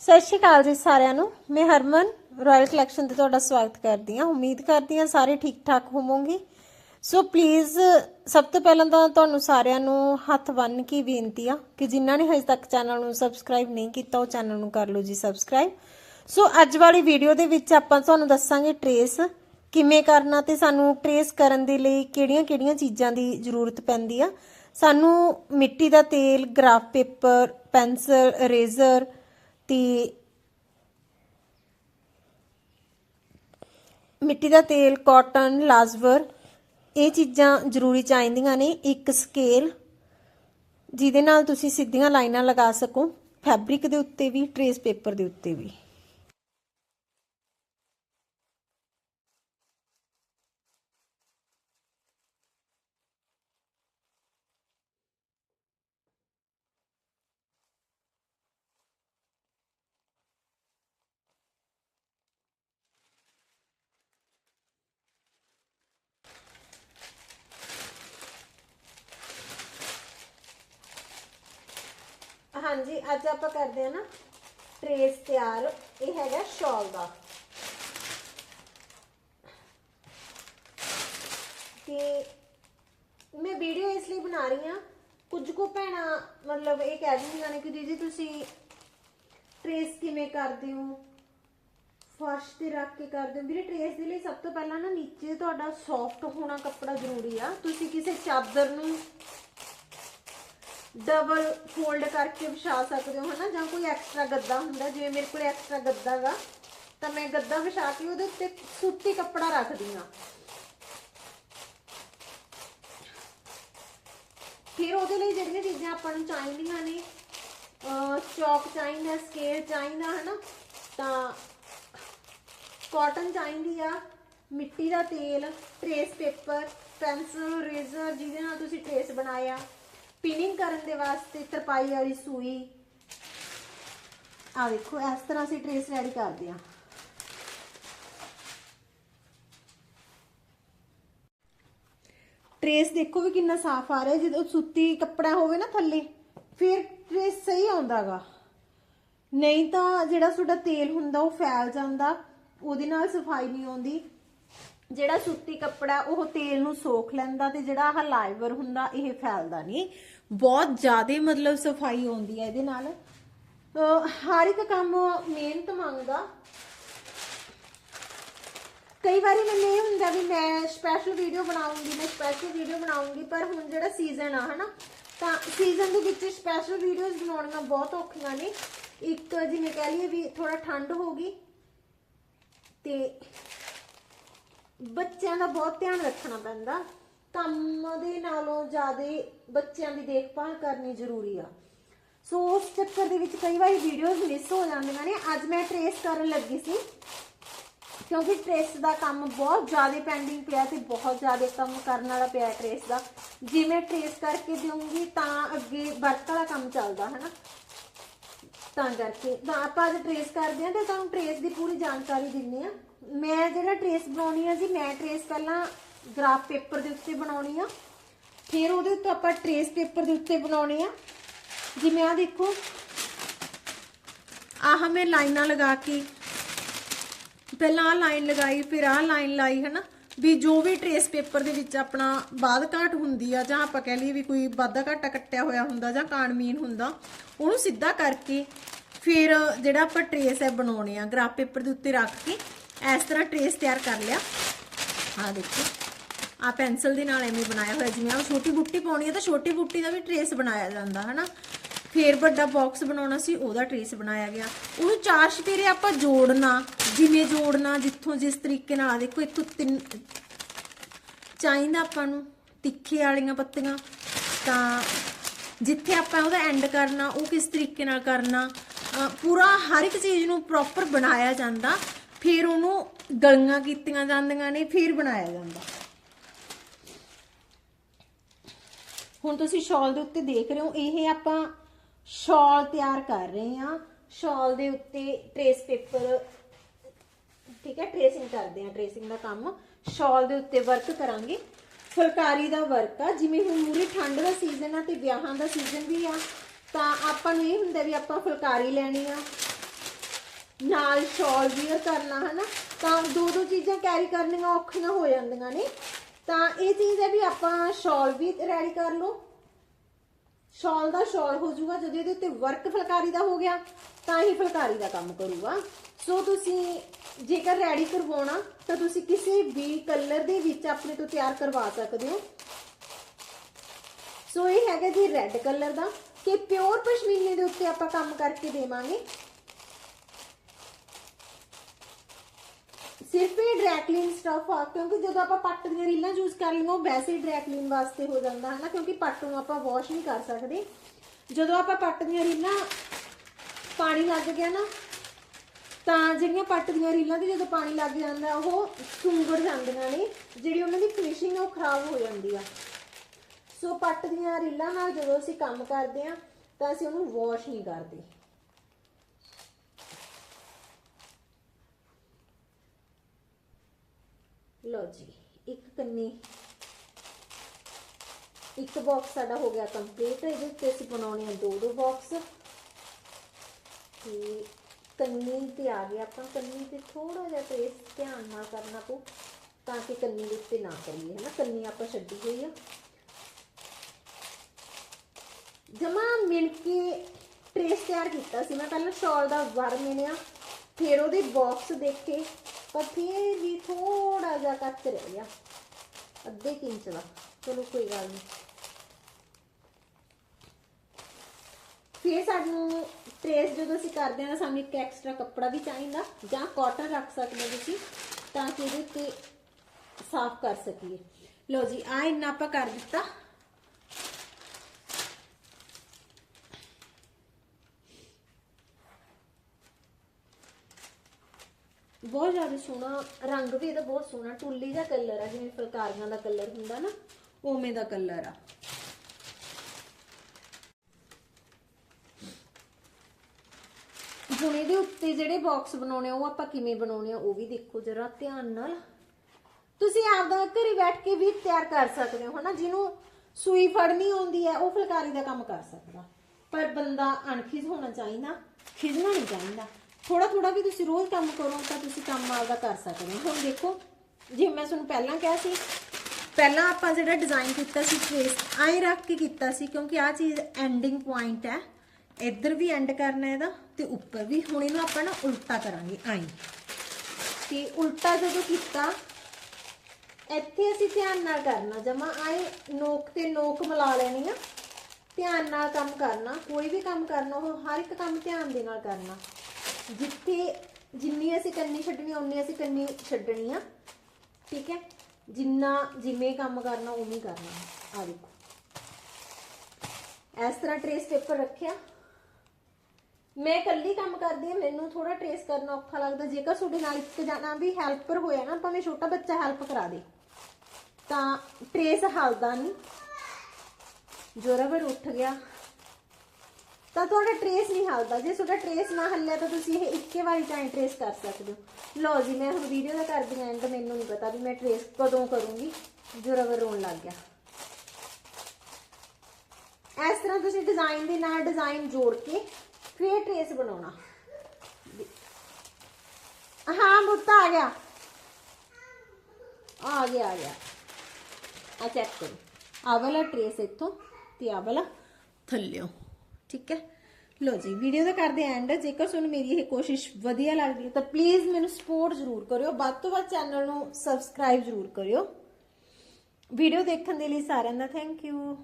ਸਤਿ ਸ਼੍ਰੀ ਅਕਾਲ ਜੀ ਸਾਰਿਆਂ ਨੂੰ। ਮੈਂ ਹਰਮਨ ਰਾਇਲ ਕਲੈਕਸ਼ਨ ਤੇ ਤੁਹਾਡਾ ਸਵਾਗਤ ਕਰਦੀ ਹਾਂ। ਉਮੀਦ ਕਰਦੀ ਹਾਂ ਸਾਰੇ ਠੀਕ ਠਾਕ ਹੋਵੋਗੇ। ਸੋ ਪਲੀਜ਼ ਸਭ ਤੋਂ ਪਹਿਲਾਂ ਤਾਂ ਤੁਹਾਨੂੰ ਸਾਰਿਆਂ ਨੂੰ ਹੱਥ ਬੰਨ੍ਹ ਕੇ ਬੇਨਤੀ ਆ ਕਿ ਜਿਨ੍ਹਾਂ ਨੇ ਹਜੇ ਤੱਕ ਚੈਨਲ ਨੂੰ ਸਬਸਕ੍ਰਾਈਬ ਨਹੀਂ ਕੀਤਾ, ਉਹ ਚੈਨਲ ਨੂੰ ਕਰ ਲਓ ਜੀ ਸਬਸਕ੍ਰਾਈਬ ਸੋ ਅੱਜ ਵਾਲੀ ਵੀਡੀਓ ਦੇ ਵਿੱਚ ਆਪਾਂ ਤੁਹਾਨੂੰ ਦੱਸਾਂਗੇ ਟਰੇਸ ਕਿਵੇਂ ਕਰਨਾ ਤੇ ਸਾਨੂੰ ਟਰੇਸ ਕਰਨ ਦੇ ਲਈ ਕਿਹੜੀਆਂ-ਕਿਹੜੀਆਂ ਚੀਜ਼ਾਂ ਦੀ ਜ਼ਰੂਰਤ ਪੈਂਦੀ ਆ। ਸਾਨੂੰ ਮਿੱਟੀ ਦਾ ਤੇਲ ਗ੍ਰਾਫ ਪੇਪਰ ਪੈਨਸਲ ਇਰੇਜ਼ਰ ਤੇ ਮਿੱਟੀ ਦਾ ਤੇਲ ਕਾਟਨ ਲਾਜ਼ਵਰ, ਇਹ ਚੀਜ਼ਾਂ ਜ਼ਰੂਰੀ ਚਾਹੀਦੀਆਂ ਨੇ ਇੱਕ ਸਕੇਲ ਜਿਹਦੇ ਨਾਲ ਤੁਸੀਂ ਸਿੱਧੀਆਂ ਲਾਈਨਾਂ ਲਗਾ ਸਕੋ ਫੈਬਰਿਕ ਦੇ ਉੱਤੇ ਵੀ ਟਰੇਸ ਪੇਪਰ ਦੇ ਉੱਤੇ ਵੀ। ਹਾਂਜੀ, ਅੱਜ ਆਪਾਂ ਕਰਦੇ ਹਾਂ ਨਾ ਟਰੇਸ ਤਿਆਰ, ਇਹ ਹੈਗਾ ਸ਼ਾਲ ਦਾ। ਤੇ ਮੈਂ ਵੀਡੀਓ ਇਸ ਲਈ ਬਣਾ ਰਹੀ ਹਾਂ, ਕੁਝ ਕੁ ਭੈਣਾਂ ਮਤਲਬ ਇਹ ਕਹਿ ਦਿੰਦੀਆਂ ਨੇ ਕਿ ਦੀਦੀ ਤੁਸੀਂ ਟਰੇਸ ਕਿਵੇਂ ਕਰਦੇ ਹੋ? ਫਰਸ਼ ਤੇ ਰੱਖ ਕੇ ਕਰਦੇ ਹੋ? ਵੀਰੇ ਟ੍ਰੇਸ ਦੇ ਲਈ ਸਭ ਤੋਂ ਪਹਿਲਾਂ ਨਾ ਨੀਚੇ ਤੁਹਾਡਾ ਸੌਫਟ ਹੋਣਾ ਕੱਪੜਾ ਜ਼ਰੂਰੀ ਆ। ਤੁਸੀਂ ਕਿਸੇ ਚਾਦਰ ਨੂੰ ਡਬਲ ਫੋਲਡ ਕਰਕੇ ਵਿਛਾ ਸਕਦੇ ਹੋ, ਹਨਾ? ਜਾਂ ਕੋਈ ਐਕਸਟਰਾ ਗੱਦਾ ਹੁੰਦਾ, ਜਿਵੇਂ ਮੇਰੇ ਕੋਲ ਐਕਸਟਰਾ ਗੱਦਾ ਗਾ, ਤਾਂ ਮੈਂ ਗੱਦਾ ਵਿਛਾ ਕੇ ਉਹਦੇ ਉੱਤੇ ਸੂਤੀ ਕੱਪੜਾ ਰੱਖਦੀ ਆ ਫਿਰ ਉਹਦੇ ਲਈ ਜਿਹੜੀਆਂ ਚੀਜ਼ਾਂ ਆਪਾਂ ਨੂੰ ਚਾਹੀਦੀਆਂ ਨੇ ਚੌਕ ਚਾਹੀਦਾ ਸਕੇਲ ਚਾਹੀਦਾ, ਹਨਾ? ਤਾਂ ਕਾਟਨ ਚਾਹੀਦੀ ਆ, ਮਿੱਟੀ ਦਾ ਤੇਲ ਟਰੇਸ ਪੇਪਰ ਪੈਨਸਲ ਰੇਜ਼ਰ ਜਿਹਦੇ ਨਾਲ ਤੁਸੀਂ ਟਰੇਸ ਬਣਾਇਆ। ਪਿਨਿੰਗ ਕਰਨ ਦੇ ਵਾਸਤੇ ਤਰਪਾਈ ਵਾਲੀ ਸੂਈ। ਆ ਦੇਖੋ ਇਸ ਤਰ੍ਹਾਂ ਅਸੀਂ ਟਰੇਸ ਰੈਡੀ ਕਰਦੇ ਆ ਟਰੇਸ ਦੇਖੋ ਵੀ ਕਿੰਨਾ ਸਾਫ਼ ਆ ਰਿਹਾ, ਜਦੋਂ ਸੁੱਤੀ ਕੱਪੜਾ ਹੋਵੇ ਨਾ ਥੱਲੇ, ਫਿਰ ਟਰੇਸ ਸਹੀ ਆਉਂਦਾਗਾ। ਨਹੀਂ ਤਾਂ ਜਿਹੜਾ ਤੁਹਾਡਾ ਤੇਲ ਹੁੰਦਾ ਉਹ ਫੈਲ ਜਾਂਦਾ, ਉਹਦੇ ਨਾਲ ਸਫ਼ਾਈ ਨਹੀਂ ਆਉਂਦੀ। ਜਿਹੜਾ ਸੂਤੀ ਕੱਪੜਾ, ਉਹ ਤੇਲ ਨੂੰ ਸੋਖ ਲੈਂਦਾ ਤੇ ਜਿਹੜਾ ਆਹ ਲਾਈਵਰ ਹੁੰਦਾ, ਇਹ ਫੈਲਦਾ ਨਹੀਂ। ਬਹੁਤ ਜ਼ਿਆਦਾ ਮਤਲਬ ਸਫ਼ਾਈ ਆਉਂਦੀ ਹੈ ਇਹਦੇ ਨਾਲ। ਹਰ ਇੱਕ ਕੰਮ ਮਿਹਨਤ ਮੰਗਦਾ। ਕਈ ਵਾਰੀ ਮੈਨੂੰ ਇਹ ਹੁੰਦਾ ਵੀ ਮੈਂ ਸਪੈਸ਼ਲ ਵੀਡੀਓ ਬਣਾਉਂਗੀ, ਮੈਂ ਸਪੈਸ਼ਲ ਵੀਡੀਓ ਬਣਾਉਂਗੀ, ਪਰ ਹੁਣ ਜਿਹੜਾ ਸੀਜ਼ਨ ਆ, ਹਨਾ, ਤਾਂ ਸੀਜ਼ਨ ਦੇ ਵਿੱਚ ਸਪੈਸ਼ਲ ਵੀਡੀਓਜ਼ ਬਣਾਉਣੀਆਂ ਬਹੁਤ ਔਖੀਆਂ ਨੇ। ਇੱਕ ਜਿਵੇਂ ਕਹਿ ਲਈਏ ਵੀ ਥੋੜਾ ਠੰਡ ਹੋ ਗਈ, ਤੇ ਬੱਚਿਆਂ ਦਾ ਬਹੁਤ ਧਿਆਨ ਰੱਖਣਾ ਪੈਂਦਾ। ਕੰਮ ਦੇ ਨਾਲੋਂ ਜ਼ਿਆਦਾ ਬੱਚਿਆਂ ਦੀ ਦੇਖਭਾਲ ਕਰਨੀ ਜ਼ਰੂਰੀ ਆ। ਸੋ ਉਸ ਚੱਕਰ ਦੇ ਵਿੱਚ ਕਈ ਵਾਰੀ ਵੀਡੀਓਜ਼ ਮਿਸ ਹੋ ਜਾਂਦੀਆਂ ਨੇ। ਅੱਜ ਮੈਂ ਟਰੇਸ ਕਰਨ ਲੱਗੀ ਸੀ, ਕਿਉਂਕਿ ਟਰੇਸ ਦਾ ਕੰਮ ਬਹੁਤ ਜ਼ਿਆਦਾ ਪੈਂਡਿੰਗ ਪਿਆ ਤੇ ਬਹੁਤ ਜ਼ਿਆਦਾ ਕੰਮ ਕਰਨ ਵਾਲਾ ਪਿਆ ਟਰੇਸ ਦਾ। ਜੇ ਮੈਂ ਟਰੇਸ ਕਰਕੇ ਦੇਵਾਂਗੀ ਤਾਂ ਅੱਗੇ ਵਰਕ ਵਾਲਾ ਕੰਮ ਚੱਲਦਾ, ਹਨਾ? ਤਾਂ ਕਰਕੇ। ਆਪਾਂ ਅੱਜ ਟ੍ਰੇਸ ਕਰਦੇ ਹਾਂ ਤੇ ਤੁਹਾਨੂੰ ਟ੍ਰੇਸ ਦੀ ਪੂਰੀ ਜਾਣਕਾਰੀ ਦਿੰਨੇ ਆ ਮੈਂ ਜਿਹੜਾ ਟਰੇਸ ਬਣਾਉਣੀ ਆ ਜੀ, ਮੈਂ ਟਰੇਸ ਪਹਿਲਾਂ ਗ੍ਰਾਫ ਪੇਪਰ ਦੇ ਉੱਤੇ ਬਣਾਉਣੀ ਆ। ਫਿਰ ਉਹਦੇ ਉੱਤੇ ਆਪਾਂ ਟਰੇਸ ਪੇਪਰ ਦੇ ਉੱਤੇ ਬਣਾਉਣੀ ਆ। ਜਿਵੇਂ ਆ ਦੇਖੋ, ਆਹ ਮੈਂ ਲਾਈਨਾਂ ਲਗਾ ਕੇ, ਪਹਿਲਾਂ ਆ ਲਾਈਨ ਲਗਾਈ, ਫਿਰ ਆ ਲਾਈਨ ਲਾਈ, ਹਨਾ? ਵੀ ਜੋ ਵੀ ਟਰੇਸ ਪੇਪਰ ਦੇ ਵਿੱਚ ਆਪਣਾ ਬਾਦ ਘਾਟ ਹੁੰਦੀ ਆ, ਜਾਂ ਆਪਾਂ ਕਹਿ ਲਈਏ ਵੀ ਕੋਈ ਵਾਧਾ ਘਾਟਾ ਕੱਟਿਆ ਹੋਇਆ ਹੁੰਦਾ, ਜਾਂ ਕਾਣਮੀਨ ਹੁੰਦਾ, ਉਹਨੂੰ ਸਿੱਧਾ ਕਰਕੇ ਫਿਰ ਜਿਹੜਾ ਆਪਾਂ ਟਰੇਸ ਹੈ ਬਣਾਉਣੇ ਆ ਗ੍ਰਾਫ ਪੇਪਰ ਦੇ ਉੱਤੇ ਰੱਖ ਕੇ ਇਸ ਤਰ੍ਹਾਂ ਟਰੇਸ ਤਿਆਰ ਕਰ ਲਿਆ। ਆ ਦੇਖੋ ਆ ਪੈਨਸਲ ਦੇ ਨਾਲ ਐਵੇਂ ਬਣਾਇਆ ਹੋਇਆ, ਜਿਵੇਂ ਆ ਛੋਟੀ ਬੁੱਟੀ ਪਾਉਣੀ ਹੈ ਤਾਂ ਛੋਟੀ ਬੁੱਟੀ ਦਾ ਵੀ ਟਰੇਸ ਬਣਾਇਆ ਜਾਂਦਾ, ਹਨਾ? ਫੇਰ ਵੱਡਾ ਬਾਕਸ ਬਣਾਉਣਾ ਸੀ, ਉਹਦਾ ਟਰੇਸ ਬਣਾਇਆ ਗਿਆ। ਉਹਨੂੰ ਚਾਰ ਸ਼ਪੇਰੇ ਆਪਾਂ ਜੋੜਨਾ, ਜਿਵੇਂ ਜੋੜਨਾ, ਜਿੱਥੋਂ ਜਿਸ ਤਰੀਕੇ ਨਾਲ ਆ ਦੇਖੋ, ਇੱਥੋਂ ਤਿੰਨ, ਚਾਹੀਦਾ ਆਪਾਂ ਨੂੰ ਤਿੱਖੇ ਵਾਲੀਆਂ ਪੱਤੀਆਂ, ਤਾਂ ਜਿੱਥੇ ਆਪਾਂ ਉਹਦਾ ਐਂਡ ਕਰਨਾ, ਉਹ ਕਿਸ ਤਰੀਕੇ ਨਾਲ ਕਰਨਾ ਪੂਰਾ ਹਰ ਇੱਕ ਚੀਜ਼ ਨੂੰ ਪ੍ਰੋਪਰ ਬਣਾਇਆ ਜਾਂਦਾ। ਫਿਰ ਉਹਨੂੰ ਗਲੀਆਂ ਕੀਤੀਆਂ ਜਾਂਦੀਆਂ ਨੇ, ਫਿਰ ਬਣਾਇਆ ਜਾਂਦਾ। ਹੁਣ ਤੁਸੀਂ ਸ਼ਾਲ ਦੇ ਉੱਤੇ ਦੇਖ ਰਹੇ ਹੋ, ਇਹ ਆਪਾਂ ਸ਼ਾਲ ਤਿਆਰ ਕਰ ਰਹੇ ਹਾਂ। ਸ਼ਾਲ ਦੇ ਉੱਤੇ ਟਰੇਸ ਪੇਪਰ, ਠੀਕ ਹੈ, ਟ੍ਰੇਸਿੰਗ ਕਰਦੇ ਹਾਂ, ਟ੍ਰੇਸਿੰਗ ਦਾ ਕੰਮ। ਸ਼ਾਲ ਦੇ ਉੱਤੇ ਵਰਕ ਕਰਾਂਗੇ। ਫੁਲਕਾਰੀ ਦਾ ਵਰਕ ਆ, ਜਿਵੇਂ ਹੁਣ ਮੂਰੇ ਠੰਡ ਦਾ ਸੀਜ਼ਨ ਆ ਤੇ ਵਿਆਹਾਂ ਦਾ ਸੀਜ਼ਨ ਵੀ ਆ, ਤਾਂ ਆਪਾਂ ਨੂੰ ਇਹ ਹੁੰਦਾ ਵੀ ਆਪਾਂ ਫੁਲਕਾਰੀ ਲੈਣੀ ਆ। ਨਾਲ ਸ਼ਾਲ ਵੀਅਰ ਕਰਨਾ ਹਨਾ, ਤਾਂ ਦੋ ਦੋ ਚੀਜ਼ਾਂ ਕੈਰੀ ਕਰਨੀਆਂ ਔਖੀਆਂ ਹੋ ਜਾਂਦੀਆਂ ਨੇ। ਤਾਂ ਇਹ ਚੀਜ਼ ਹੈ ਵੀ ਆਪਾਂ ਸ਼ਾਲ ਵੀ ਰੈਡੀ ਕਰ ਲਓ। ਸ਼ਾਲ ਦਾ ਸ਼ਾਲ ਹੋ ਜਾਊਗਾ, ਜਦੋਂ ਇਹਦੇ ਉੱਤੇ ਵਰਕ ਫੁਲਕਾਰੀ ਦਾ ਹੋ ਗਿਆ, ਤਾਂ ਹੀ ਫੁਲਕਾਰੀ ਦਾ ਕੰਮ ਕਰੂਗਾ। ਸੋ ਤੁਸੀਂ ਜੇਕਰ ਰੈਡੀ ਕਰਵਾਉਣਾ, ਤਾਂ ਤੁਸੀਂ ਕਿਸੇ ਵੀ ਕਲਰ ਦੇ ਵਿੱਚ ਆਪਣੇ ਤੋਂ ਤਿਆਰ ਕਰਵਾ ਸਕਦੇ ਹੋ। ਸੋ ਇਹ ਹੈਗਾ ਜੀ ਰੈੱਡ ਕਲਰ ਦਾ, ਕਿ ਪਿਓਰ ਪਸ਼ਮੀਨੇ ਦੇ ਉੱਤੇ ਆਪਾਂ ਕੰਮ ਕਰਕੇ ਦੇਵਾਂਗੇ। ਸਿਰਫ ਇਹ ਡਰੈਕਲਿਨ ਸਟਫ ਆ, ਕਿਉਂਕਿ ਜਦੋਂ ਆਪਾਂ ਪੱਟ ਦੀਆਂ ਰੀਲਾਂ ਯੂਜ਼ ਕਰ ਲਈਆਂ, ਉਹ ਵੈਸੇ ਡਰੈਕਲਿਨ ਵਾਸਤੇ ਹੋ ਜਾਂਦਾ ਹੈ ਨਾ ਕਿਉਂਕਿ ਪੱਟ ਨੂੰ ਆਪਾਂ ਵਾਸ਼ ਨਹੀਂ ਕਰ ਸਕਦੇ। ਜਦੋਂ ਆਪਾਂ ਪੱਟ ਦੀਆਂ ਰੀਲਾਂ ਪਾਣੀ ਲੱਗ ਗਿਆ ਨਾ, ਤਾਂ ਜਿਹੜੀਆਂ ਪੱਟ ਦੀਆਂ ਰੀਲਾਂ ਦੀ ਜਦੋਂ ਪਾਣੀ ਲੱਗ ਜਾਂਦਾ, ਉਹ ਸੁੰਗੜ ਜਾਂਦੀਆਂ ਨੇ, ਜਿਹੜੀ ਉਹਨਾਂ ਦੀ ਫਿਨਿਸ਼ਿੰਗ ਉਹ ਖਰਾਬ ਹੋ ਜਾਂਦੀ ਆ। ਸੋ ਪੱਟ ਦੀਆਂ ਰੀਲਾਂ ਨਾਲ ਜਦੋਂ ਅਸੀਂ ਕੰਮ ਕਰਦੇ ਆ, ਤਾਂ ਅਸੀਂ ਉਹਨੂੰ ਵਾਸ਼ ਨਹੀਂ ਕਰਦੇ। ਲਓ ਜੀ, ਇੱਕ ਕੰਨੀ, ਇੱਕ ਬਾਕਸ ਸਾਡਾ ਹੋ ਗਿਆ ਕੰਪਲੀਟ ਇਹਦੇ ਉੱਤੇ ਅਸੀਂ ਬਣਾਉਣੇ ਆ ਦੋ ਦੋ ਬਾਕਸ ਤੇ ਕੰਨੀ ਤੇ ਆ ਗਿਆ ਆਪਾਂ, ਕੰਨੀ ਤੇ ਥੋੜਾ ਜਿਹਾ ਟ੍ਰੇਸ ਧਿਆਨ ਨਾਲ ਕਰਨਾ ਪਊ, ਤਾਂ ਕਿ ਕੰਨੀ ਦੇ ਉੱਤੇ ਨਾ ਕਰੀਏ ਹੈ ਨਾ ਕੰਨੀ ਆਪਾਂ ਛੱਡੀ ਹੋਈ ਆ। ਜਮਾ ਮਿਣ ਕੇ ਟ੍ਰੇਸ ਤਿਆਰ ਕੀਤਾ ਸੀ ਮੈਂ, ਪਹਿਲਾਂ ਸ਼ਾਲ ਦਾ ਵਰ ਮਿਣਿਆ, ਫਿਰ ਉਹਦੇ ਬਾਕਸ ਦੇਖੇ। ਪਰ ਫਿਰ ਵੀ ਥੋੜਾ ਜਿਹਾ ਕੱਚ ਰਹਿ ਗਿਆ। ਅੱਧੇ ਇੰਚ ਦਾ। ਚਲੋ ਕੋਈ ਗੱਲ ਨਹੀਂ। ਫਿਰ ਸਾਨੂੰ ਟ੍ਰੇਸ ਜਦੋਂ ਅਸੀਂ ਕਰਦੇ ਹਾਂ ਤਾਂ ਸਾਨੂੰ ਇੱਕ ਐਕਸਟਰਾ ਕੱਪੜਾ ਵੀ ਚਾਹੀਦਾ ਜਾਂ ਕਾਟਨ ਰੱਖ ਸਕਦੇ ਤੁਸੀਂ ਤਾਂ ਕਿ ਇਹਦੇ ਉੱਤੇ ਸਾਫ਼ ਕਰ ਸਕੀਏ। ਲਓ ਜੀ ਆ ਇੰਨਾ ਆਪਾਂ ਕਰ ਦਿੱਤਾ। ਬਹੁਤ ਜ਼ਿਆਦਾ ਸੋਹਣਾ ਰੰਗ ਵੀ ਇਹਦਾ ਬਹੁਤ ਸੋਹਣਾ, ਟੁੱਲੀ ਦਾ ਕਲਰ ਆ, ਜਿਵੇਂ ਫੁਲਕਾਰੀਆਂ ਦਾ ਕਲਰ ਹੁੰਦਾ ਨਾ, ਉਵੇਂ ਦਾ ਕਲਰ ਆ। ਹੁਣ ਇਹਦੇ ਉੱਤੇ ਜਿਹੜੇ ਬਾਕਸ ਬਣਾਉਣੇ ਆ, ਉਹ ਆਪਾਂ ਕਿਵੇਂ ਬਣਾਉਣੇ ਆ, ਉਹ ਵੀ ਦੇਖੋ ਜਰਾ ਧਿਆਨ ਨਾਲ। ਤੁਸੀਂ ਆਪਦਾ ਘਰੇ ਬੈਠ ਕੇ ਵੀ ਤਿਆਰ ਕਰ ਸਕਦੇ ਹੋ, ਹਨਾ? ਜਿਹਨੂੰ ਸੂਈ ਫੜਨੀ ਆਉਂਦੀ ਹੈ, ਉਹ ਫੁਲਕਾਰੀ ਦਾ ਕੰਮ ਕਰ ਸਕਦਾ। ਪਰ ਬੰਦਾ ਅਣਖਿਜ ਹੋਣਾ ਚਾਹੀਦਾ, ਖਿਜਣਾ ਨਹੀਂ ਚਾਹੀਦਾ। ਥੋੜਾ ਥੋੜਾ ਵੀ ਤੁਸੀਂ ਰੋਜ਼ ਕੰਮ ਕਰੋ, ਤਾਂ ਤੁਸੀਂ ਕੰਮ ਆਪਦਾ ਕਰ ਸਕਦੇ ਹੋ। ਹੁਣ ਦੇਖੋ, ਜੇ ਮੈਂ ਤੁਹਾਨੂੰ ਪਹਿਲਾਂ ਕਿਹਾ ਸੀ, ਪਹਿਲਾਂ ਆਪਾਂ ਜਿਹੜਾ ਡਿਜ਼ਾਈਨ ਕੀਤਾ ਸੀ ਫੇਸ ਐਂ ਰੱਖ ਕੇ ਕੀਤਾ ਸੀ, ਕਿਉਂਕਿ ਆ ਚੀਜ਼ ਐਂਡਿੰਗ ਪੁਆਇੰਟ ਹੈ। ਇੱਧਰ ਵੀ ਐਂਡ ਕਰਨਾ ਇਹਦਾ ਤੇ ਉੱਪਰ ਵੀ। ਹੁਣ ਇਹਨੂੰ ਆਪਾਂ ਨਾ ਉਲਟਾ ਕਰਾਂਗੇ ਆਈ ਤੇ ਉਲਟਾ ਜਦੋਂ ਕੀਤਾ, ਇੱਥੇ ਅਸੀਂ ਧਿਆਨ ਨਾਲ ਕਰਨਾ, ਜਮਾ ਆਏ ਨੋਕ ਤੇ ਨੋਕ ਮਿਲਾ ਲੈਣੀ ਆ। ਧਿਆਨ ਨਾਲ ਕੰਮ ਕਰਨਾ, ਕੋਈ ਵੀ ਕੰਮ ਕਰਨਾ, ਉਹ ਹਰ ਇੱਕ ਕੰਮ ਧਿਆਨ ਦੇ ਨਾਲ ਕਰਨਾ। ਜਿੱਥੇ ਜਿੰਨੀ ਅਸੀਂ ਕੰਨੀ ਛੱਡਣੀ ਉਨੀ ਅਸੀਂ ਕੰਨੀ ਛੱਡਣੀ ਆ। ਠੀਕ ਹੈ? ਜਿੰਨਾ ਜਿਵੇਂ ਕੰਮ ਕਰਨਾ ਉਵੇਂ ਕਰਨਾ। ਆ ਦੇਖੋ। ਇਸ ਤਰ੍ਹਾਂ ਟ੍ਰੇਸ ਪੇਪਰ ਰੱਖਿਆ। ਮੈਂ ਇਕੱਲੀ ਕੰਮ ਕਰਦੀ ਹਾਂ, ਮੈਨੂੰ ਥੋੜਾ ਟ੍ਰੇਸ ਕਰਨਾ ਔਖਾ ਲੱਗਦਾ। ਜੇਕਰ ਤੁਹਾਡੇ ਨਾਲ ਇੱਕ ਜਾਣਾ ਵੀ ਹੈਲਪਰ ਹੋਇਆ ਨਾ, ਭਾਵੇਂ ਛੋਟਾ ਬੱਚਾ ਹੈਲਪ ਕਰਾ ਦੇ। ਤਾਂ ਟ੍ਰੇਸ ਹਲਦਾ ਨਹੀਂ ਜੋਰਾਵਰ ਉੱਠ ਗਿਆ। ਤੁਹਾਡਾ ਟ੍ਰੇਸ ਨਹੀਂ ਹਲਦਾ। ਜੇ ਤੁਹਾਡਾ ਟ੍ਰੇਸ ਨਾ ਹੱਲਿਆ ਤਾਂ ਤੁਸੀਂ ਇਹ ਇੱਕੇ ਵਾਰੀ ਟਾਈਮ ਟ੍ਰੇਸ ਕਰ ਸਕਦੇ ਹੋ। ਲਓ ਜੀ, ਮੈਂ ਹੁਣ ਵੀਡੀਓ ਦਾ ਕਰਦੀ ਆਂ ਐਂਡ ਮੈਨੂੰ ਨਹੀਂ ਪਤਾ ਵੀ ਮੈਂ ਟ੍ਰੇਸ ਕਦੋਂ ਕਰੂੰਗੀ। ਜੋਰਾਵਰ ਰੋਣ ਲੱਗ ਗਿਆ। ਇਸ ਤਰ੍ਹਾਂ ਤੁਸੀਂ ਡਿਜ਼ਾਈਨ ਦੇ ਨਾਲ ਡਿਜ਼ਾਈਨ ਜੋੜ ਕੇ ਫਿਰ ਟ੍ਰੇਸ ਬਣਾਉਣਾ। ਹਾਂ ਮੁੱਤਾ ਆ ਗਿਆ। ਆ ਗਿਆ ਆ ਗਿਆ। ਆ ਚੈੱਕ ਕਰੋ। ਆ ਵਾਲਾ ਟ੍ਰੇਸ ਇੱਥੋਂ ਤੇ ਆ ਵਾਲਾ ਥੱਲਿਓ। ਠੀਕ ਹੈ? ਲੋ ਜੀ ਵੀਡੀਓ ਦਾ ਕਰਦੇ ਐਂਡ ਜੇਕਰ ਤੁਹਾਨੂੰ ਮੇਰੀ ਇਹ ਕੋਸ਼ਿਸ਼ ਵਧੀਆ ਲੱਗਦੀ ਹੈ, ਤਾਂ ਪਲੀਜ਼ ਮੈਨੂੰ ਸਪੋਰਟ ਜ਼ਰੂਰ ਕਰਿਓ। ਵੱਧ ਤੋਂ ਵੱਧ ਚੈਨਲ ਨੂੰ ਸਬਸਕ੍ਰਾਈਬ ਜ਼ਰੂਰ ਕਰਿਓ। ਵੀਡੀਓ ਦੇਖਣ ਦੇ ਲਈ ਸਾਰਿਆਂ ਦਾ ਥੈਂਕ ਯੂ